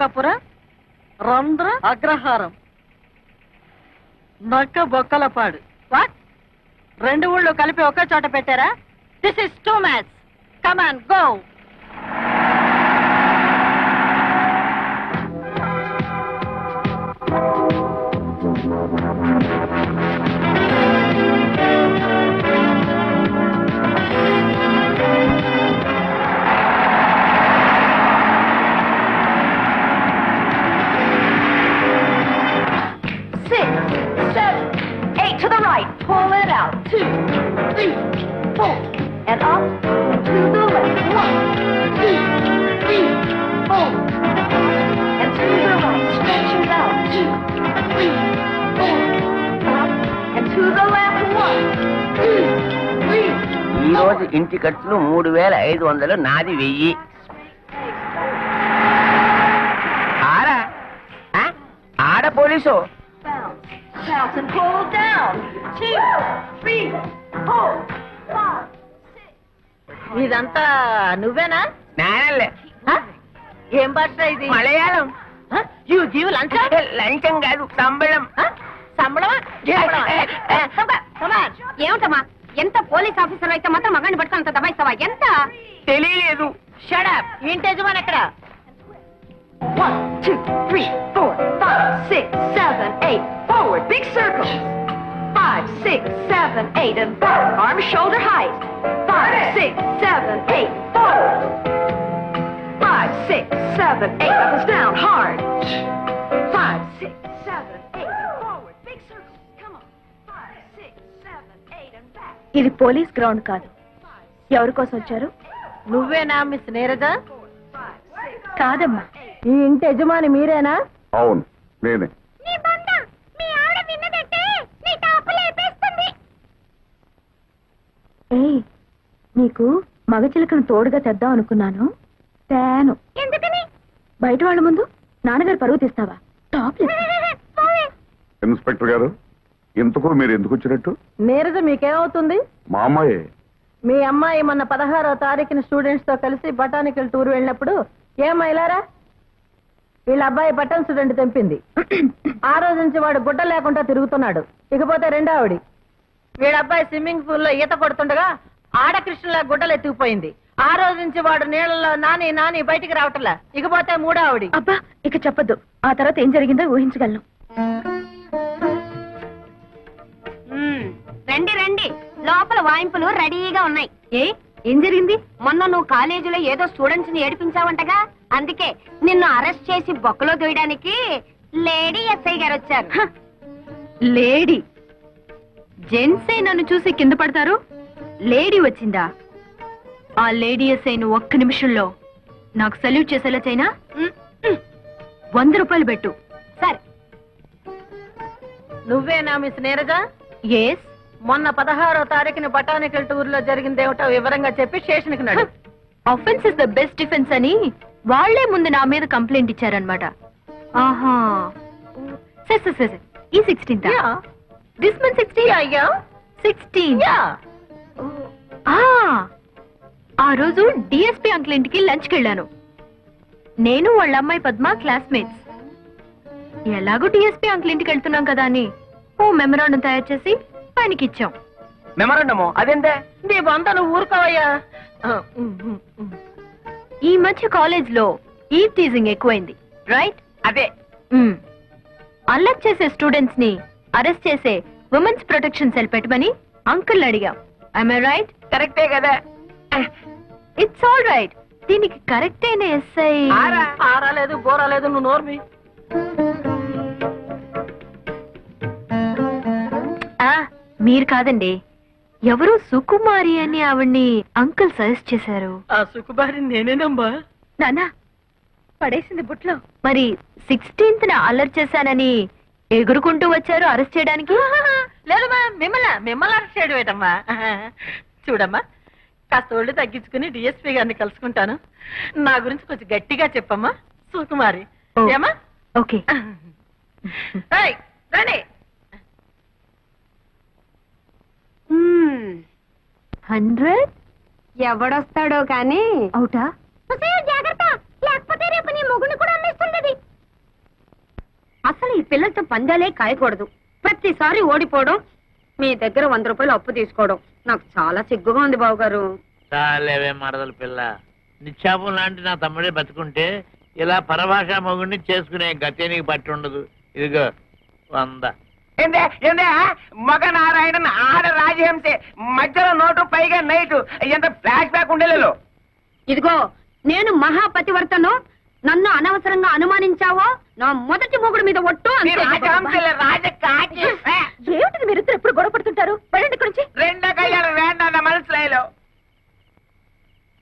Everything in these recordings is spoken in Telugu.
నక్కపుర రంధ్ర అగ్రహారం. నక్క బొక్కలపాడు. వాట్ రెండు ఊళ్ళు కలిపి ఒకే చోట పెట్టారా? This is too much come on go right. Pull it out. Two, three, four, and up to the left. One, two, three, four, and to the right. Stretch it out. Two, three, four, up and to the left. One, two, three. ఈ రోజు ఇంటి ఖర్చులు మూడు వేల ఐదు వందలు నాది వెయ్యి ఆరా? ఆడ police Bounce, and pull down. Two, three, four, five, six. ఇదంతా నువ్వేనా నేనలే? ఏం భాష ఇది మలయాళం హ? యు గివ్ లంచ్ లంచం కాదు సంబళం సంబళమా. ఏమిటమ్మా ఎంత పోలీస్ ఆఫీసర్ అయితే మాత్రం మగాన్ని పట్టుకుని అంత దబాయిస్తావా ఎంత తెలియలేదు Shut up. ఇంటి యజమాని ఎక్కడ One, two, three, four, five, six, seven, eight. Big circles. Five, six, seven, eight, and back. Arms shoulder height. Five, six, seven, eight. Forward. Five, six, seven, eight. Knuckles down hard. Five, six, seven, eight, and forward. Big circles. Come on. Five, six, seven, eight, and back. ఇది పోలీస్ గ్రౌండ్ కాదు ఎవరి కోసం వచ్చారు నువ్వేనా మిస్ నీరజ కాదమ్మా ఈ ఇంటి యజమాని మీరేనా అవును నేనే నీ బండ మీ ఆవిడ విన్నదంటే నీ టాపు లేపేస్తుంది ఏయ్ నీకు మగ చిలకను తోడుగా తెద్దాం అనుకున్నాను. తేను. ఎందుకని? బయట వాళ్ళ ముందు నాన్నగారు పరువు తీస్తావా? టాప్ ఇన్స్పెక్టర్ గారు ఇంతకు మీరు ఎందుకు వచ్చినట్టు? నీరజ మీకేమవుతుంది? మా అమ్మాయే. మీ అమ్మాయి మొన్న పదహారో తారీఖున స్టూడెంట్స్తో కలిసి బటానికల్ టూర్ వెళ్ళినప్పుడు ఏమైలారా వీళ్ళ అబ్బాయి బటన్ స్టూడెంట్ తెంపింది. ఆ రోజు నుంచి వాడు గుడ్డ లేకుండా తిరుగుతున్నాడు. ఇకపోతే రెండో ఆవిడి వీళ్ళ అబ్బాయి స్విమ్మింగ్ పూల్లో ఈత కొడుతుండగా ఆడకృష్ణలా గుడ్డలు ఎత్తుకుపోయింది. ఆ రోజు నుంచి వాడు నీళ్ళలో నాని నాని బయటికి రావట్లా. ఇకపోతే మూడో ఆవిడి. అబ్బా ఇక చెప్పొద్దు. ఆ తర్వాత ఏం జరిగిందో ఊహించగలను. రండి రండి. లోపల వాయింపులు రెడీగా ఉన్నాయి. ఏ? ఏం జరిగింది? మొన్న నువ్వు కాలేజీలో ఏదో స్టూడెంట్స్ని ఏడిపించావంటగా? అందుకే నిన్ను అరెస్ట్ చేసి బొక్కలో దూయడానికి లేడీ ఎస్ఐ గారు వచ్చారు. లేడీ. జెంట్సే నన్ను చూసి కింద పడతారు? లేడీ వచ్చిందా? ఆ లేడీ ఎస్ఐను ఒక్క నిమిషంలో నాకు సల్యూట్ చేసేలా చైనా. వంద రూపాయలు పెట్టు. సరే. నువ్వేనా మిస్ నీరజ? ఎస్ మొన్న పదహారో తారీఖున బటానికల్ టూర్లో జరిగిందేమిటో వివరంగా చెప్పి స్టేషన్కి నడు. Offence is the best defence అని వాళ్ళే ముందు నా మీద కంప్లైంట్ ఇచ్చారనమాట ఆహా. సరే సరే సరే ఈ సిక్స్టీన్త్ దిస్ మంత్ సిక్స్టీన్ అయ్యా సిక్స్టీన్ ఆ రోజు డిఎస్పీ అంకుల్ ఇంటికి లంచ్కి వెళ్ళాను. నేను వాళ్ళ అమ్మాయి పద్మ క్లాస్మేట్స్ ఎలాగో డిఎస్పీ అంకుల్ ఇంటికి వెళ్తున్నాం కదా అని ఓ మెమరాండం తయారు చేసి ఆయనకి ఇచ్చాం. మెమరండము అదేంటే నీ బంత నువ్వు ఊరుకోవయ్యా. ఈ మధ్య కాలేజ్లో ఈ టీజింగ్ ఎక్కువైంది. రైట్ అదే. అల్లరి చేసే స్టూడెంట్స్ని అరెస్ట్ చేసే ఉమెన్స్ ప్రొటెక్షన్ సెల్ పెట్టమని అంకుల్ అడిగాం. ఐ రైట్ కరెక్టే కదా. ఇట్స్ ఆల్ రైట్ దీనికి కరెక్ట్ అయిన ఎస్ఐ ఆరా. ఆరాలేదు బోరాలేదు నువ్వు నోర్మి. మీరు కాదండి. ఎవరు సుకుమారి అని ఆవిడ్ని అంకుల్ సజెస్ట్ చేశారు. ఆ సుకుబారి నేనేనమ్మా. నానా పడేసింది బుట్లో. మరి సిక్స్టీన్త్ అల్లరి చేశానని ఎగురుకుంటూ వచ్చారు అరెస్ట్ చేయడానికి? లేదమ్మా మిమ్మల్ని మిమ్మల్ని అరెస్ట్ చేయడం ఏంటమ్మా? చూడమ్మా కాస్త ఒళ్ళు తగ్గించుకుని డిఎస్పీ గారిని కలుసుకుంటాను. నా గురించి కొంచెం గట్టిగా చెప్పమ్మా సుకుమారి. ఏమా ఓకే. రండి. హండ్రెడ్? ఎవడొస్తాడో కానీ అవుటా జాగ్రత్త లేకపోతే రేపు నీ మొగుని కూడా అమ్మేస్తుంది పిల్లలతో పందాలే కాయకూడదు. ప్రతిసారి ఓడిపోవడం మీ దగ్గర వంద రూపాయలు అప్పు తీసుకోవడం నాకు చాలా సిగ్గుగా ఉంది బావగారు. చాలేవే మరదల పిల్ల. నిత్యాపం లాంటి నా తమ్ముడే బతుకుంటే ఇలా పరభాషా మొగుడిని చేసుకునే గతే నీకు పట్టి ఉండదు. ఇదిగో వంద. ఏందే ఏందే మగ నారాయణన్ ఆడ రాజహంసే. మధ్యలో నోటు పైగా నైట్. ఎంత ఫ్లాష్ బ్యాక్ ఉండేలేదు ఇదిగో నేను మహాపతివర్తను నన్ను అనవసరంగా అనుమానించావో? నా మొదటి మొగుడు మీద ఒట్టు అంతే. రాజహంసలే రాజ కాకి ఏమిటిది మీరు ఇద్దరు ఎప్పుడు గొడవ పడుతుంటారు? వెళ్ళండి ఇక్కడి నుంచి. రెండో కళ్యాణం వేండా మనసులో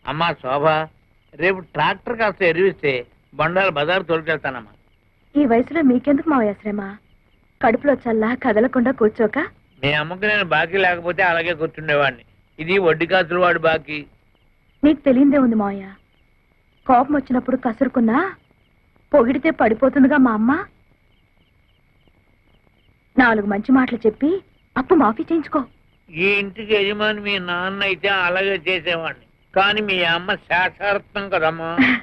అమ్మా శోభ రేపు ట్రాక్టర్ కాస్త ఎరివిస్తే బండాలు బజారు తోలుకెళ్తానమ్మా. ఈ వయసులో మీకెందుకు మావయ్య శ్రమ? కడుపులో చల్లా కదలకుండా కూర్చోక? మీ అమ్మకు నేను బాకీ లేకపోతే అలాగే కూర్చుండేవాడిని. ఇది వడ్డీ కాసులు వాడు బాకీ. నీకు తెలియందే ఉంది మావయ్య. కోపం వచ్చినప్పుడు కసురుకున్నా పొగిడితే పడిపోతుందిగా మా అమ్మ. నాలుగు మంచి మాటలు చెప్పి అప్పు మాఫీ చేయించుకో. ఈ ఇంటికి యజమాని మీ నాన్న అయితే అలాగే చేసేవాడిని. కానీ మీ అమ్మ శాశ్వతం కదమ్మా.